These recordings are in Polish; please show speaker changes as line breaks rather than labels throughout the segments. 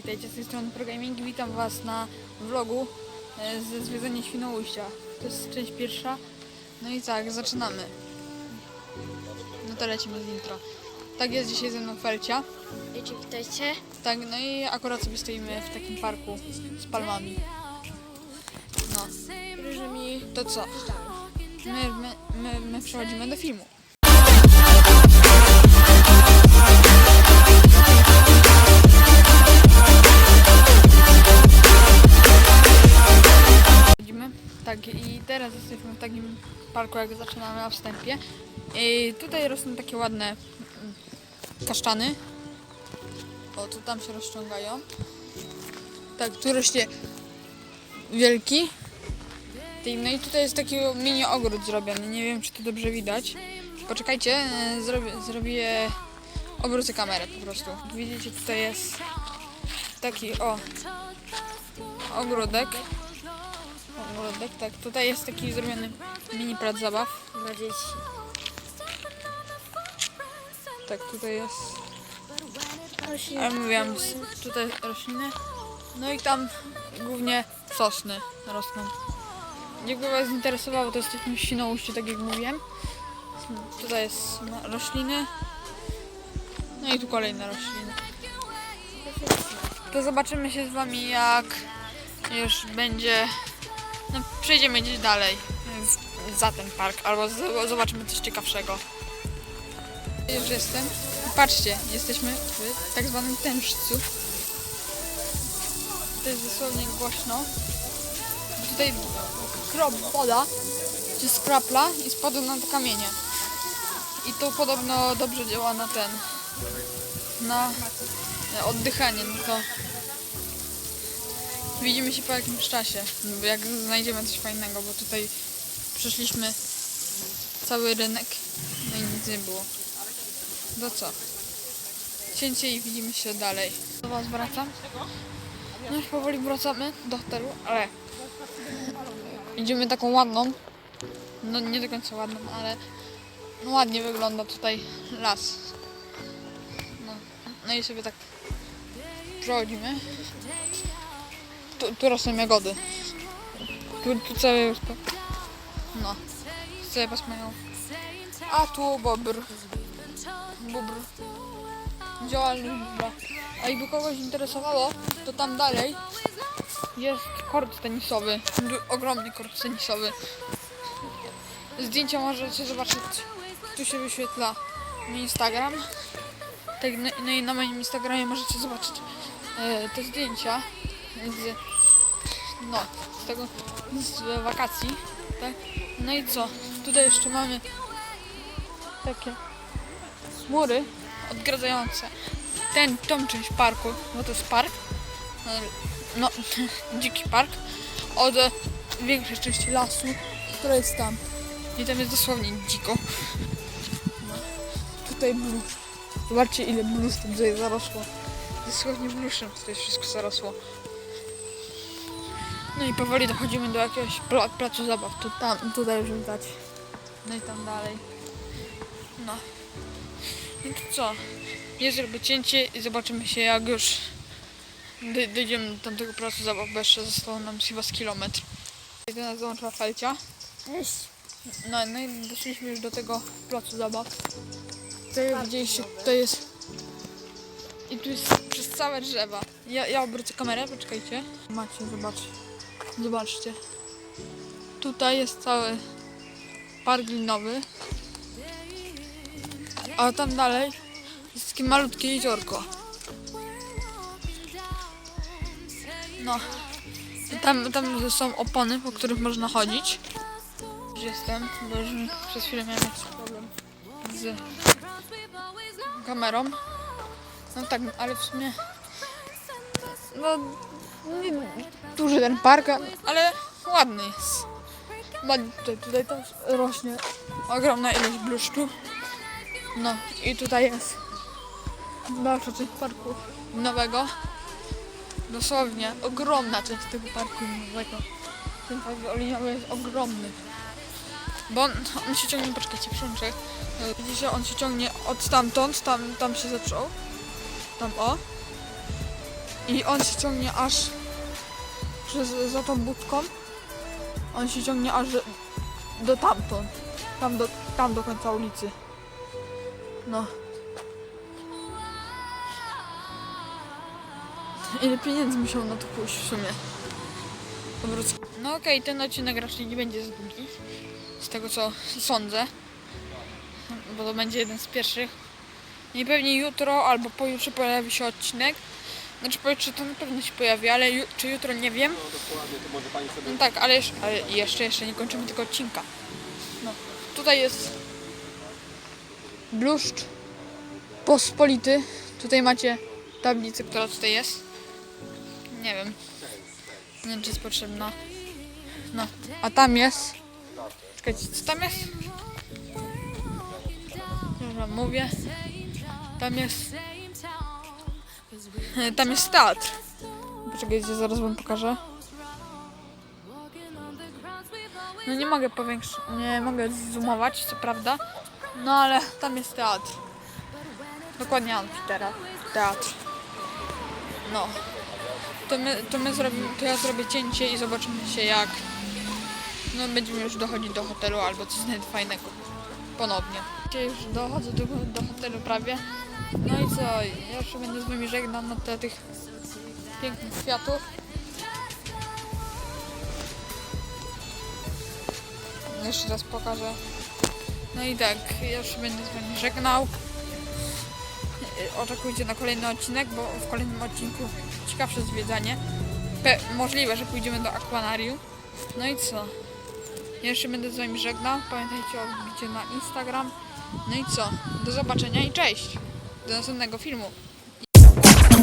Witajcie z tej strony ProGaming. Witam Was na vlogu e, ze zwiedzania Świnoujścia. To jest część pierwsza. No i tak, zaczynamy. No to lecimy z intro. Tak jest dzisiaj ze mną Felcia.
Wiecie, witajcie.
Tak, no i akurat sobie stoimy w takim parku z palmami. No,
Różnymi
to co? My, my, my, my przechodzimy do filmu. Takim parku, jak zaczynamy na wstępie. I tutaj rosną takie ładne mm, kasztany. O, tu tam się rozciągają. Tak, tu rośnie wielki. No i tutaj jest taki mini ogród zrobiony. Nie wiem, czy to dobrze widać. Poczekajcie, e, zrobię, zrobię obrócę kamerę po prostu. Widzicie, tutaj jest taki o ogródek. Ogródek, tak. Tutaj jest taki zrobiony mini plac zabaw.
dla dzieci.
Tak, tutaj jest.
Rośliny.
Ja mówiłam, tutaj rośliny. No i tam głównie sosny rosną. Jakby Was interesowało, to jest w takim Świnoujściu, tak jak mówiłem. Tutaj jest rośliny. No i tu kolejne rośliny. To zobaczymy się z Wami jak już będzie... No, przejdziemy gdzieś dalej. Za ten park, albo zobaczymy coś ciekawszego. Już jestem. Patrzcie, jesteśmy w tak zwanym tężcu. To jest dosłownie głośno. Tutaj krop woda się skrapla i spada na te kamienie. I to podobno dobrze działa na ten, na oddychanie, no to widzimy się po jakimś czasie, jak znajdziemy coś fajnego, bo tutaj przeszliśmy cały rynek, no i nic nie było. To co? Cięcie i widzimy się dalej. Do Was wracam. No już powoli wracamy do hotelu, ale idziemy taką ładną, no nie do końca ładną, ale no ładnie wygląda tutaj las. No, no i sobie tak przechodzimy. Tu, tu rosną jagody. Tu, tu całe. No, całe pasmają. A tu bobr. Bobr. Działalność bobra. A jakby kogoś interesowało, to tam dalej jest kort tenisowy. Ogromny kort tenisowy. Zdjęcia możecie zobaczyć. Tu się wyświetla mój Instagram. Tak, no i na moim Instagramie możecie zobaczyć e, te zdjęcia z, no, z tego z wakacji. Tak? No i co? Tutaj jeszcze mamy takie mury odgradzające ten, tą część parku, bo to jest park, no, dziki park, od większej części lasu, która jest tam. I tam jest dosłownie dziko. No. Tutaj blusz. Zobaczcie ile blusz tam zarosło. Dosłownie bluszem tutaj wszystko zarosło. No i powoli dochodzimy do jakiegoś pla placu zabaw. Tu, tam, tutaj już widać. No i tam dalej. No. No to co? Ja zrobię cięcie i zobaczymy się jak już doj- dojdziemy do tamtego placu zabaw, bo jeszcze zostało nam chyba z kilometr. Do nas dołączyła Felcia.
Cześć.
No, no i doszliśmy już do tego placu zabaw. Tutaj widzieliście, tutaj jest... I tu jest przez całe drzewa. Ja, ja obrócę kamerę, poczekajcie. Macie, zobacz. Zobaczcie. Tutaj jest cały park linowy. A tam dalej jest takie malutkie jeziorko. No. I tam, tam są opony, po których można chodzić. Już jestem, bo już przez chwilę miałem jakiś problem z kamerą. No tak, ale w sumie no duży ten park, ale ładny jest. Ładnie tutaj, tutaj też rośnie ogromna ilość bluszczu. No i tutaj jest dalsza część parku nowego. Dosłownie ogromna część tego parku nowego. Ten park oliniowy jest ogromny. Bo on, on się ciągnie, poczekajcie, przełączę. Widzicie, on się ciągnie od stamtąd, tam, tam się zaczął. Tam o. I on się ciągnie aż przez, za tą budką. On się ciągnie aż do tamtąd. Tam do, tam do końca ulicy. No. Ile pieniędzy musiał na to pójść w sumie? No okej, ten odcinek raczej nie będzie za długi. Z tego co sądzę. Bo to będzie jeden z pierwszych. I pewnie jutro albo pojutrze pojawi się odcinek. Znaczy pojutrze to na pewno się pojawi, ale ju- czy jutro nie wiem.
Dokładnie, to może pani sobie
No tak, ale jeszcze, ale jeszcze, jeszcze nie kończymy tego odcinka. No, tutaj jest bluszcz pospolity. Tutaj macie tablicę, która tutaj jest. Nie wiem. Nie wiem, czy jest potrzebna. No, a tam jest. Czekajcie, co tam jest? Już wam mówię. Tam jest. Tam jest teatr. Poczekajcie, zaraz wam pokażę. No nie mogę powiększyć, nie mogę zoomować, co prawda. No ale tam jest teatr. Dokładnie amfitera. Teatr. No. To my, to my zrobimy, to ja zrobię cięcie i zobaczymy się jak no będziemy już dochodzić do hotelu albo coś fajnego. Ponownie. Dzisiaj już dochodzę do, do hotelu prawie. No i co, ja jeszcze będę z wami żegnał na tle tych pięknych kwiatów. Jeszcze raz pokażę. No i tak, ja już będę z wami żegnał. Oczekujcie na kolejny odcinek, bo w kolejnym odcinku ciekawsze zwiedzanie. Pe- możliwe, że pójdziemy do akwarium. No i co? Ja jeszcze będę z wami żegnał. Pamiętajcie o wbicie na Instagram. No i co? Do zobaczenia i cześć! Następnego filmu.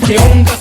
¿Qué onda.